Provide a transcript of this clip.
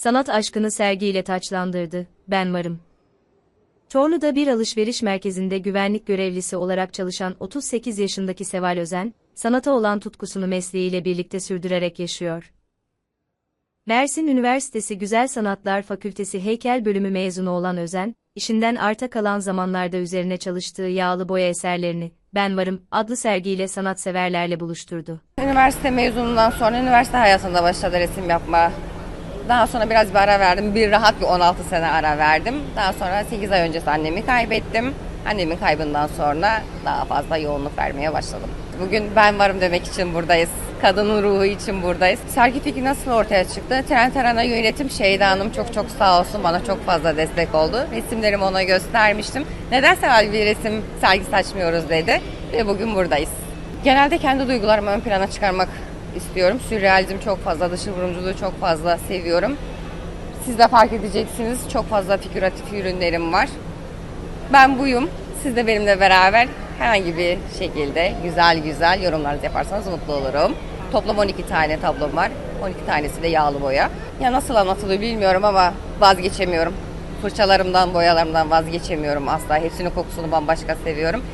sanat aşkını sergiyle taçlandırdı. Ben varım. Çorlu'da bir alışveriş merkezinde güvenlik görevlisi olarak çalışan 38 yaşındaki Seval Özen, sanata olan tutkusunu mesleğiyle birlikte sürdürerek yaşıyor. Mersin Üniversitesi Güzel Sanatlar Fakültesi Heykel Bölümü mezunu olan Özen, işinden arta kalan zamanlarda üzerine çalıştığı yağlı boya eserlerini Ben Varım adlı sergiyle sanatseverlerle buluşturdu. Üniversite mezunundan sonra üniversite hayatında başladı resim yapma. Daha sonra biraz bir ara verdim. Bir rahat bir 16 sene ara verdim. Daha sonra 8 ay öncesi annemi kaybettim. Annemin kaybından sonra daha fazla yoğunluk vermeye başladım. Bugün ben varım demek için buradayız. Kadının ruhu için buradayız. Sergi fikri nasıl ortaya çıktı? Tren Tarana yönetim Şeyda Hanım çok çok sağ olsun bana çok fazla destek oldu. Resimlerimi ona göstermiştim. Neden Seval bir resim sergisi açmıyoruz dedi. Ve bugün buradayız. Genelde kendi duygularımı ön plana çıkarmak istiyorum. Sürrealizm çok fazla, dışı vurumculuğu çok fazla seviyorum. Siz de fark edeceksiniz. Çok fazla figüratif ürünlerim var. Ben buyum. Siz de benimle beraber herhangi bir şekilde güzel güzel yorumlarınızı yaparsanız mutlu olurum. Toplam 12 tane tablom var. 12 tanesi de yağlı boya. Ya nasıl anlatılıyor bilmiyorum ama vazgeçemiyorum. Fırçalarımdan, boyalarımdan vazgeçemiyorum asla. Hepsinin kokusunu bambaşka seviyorum.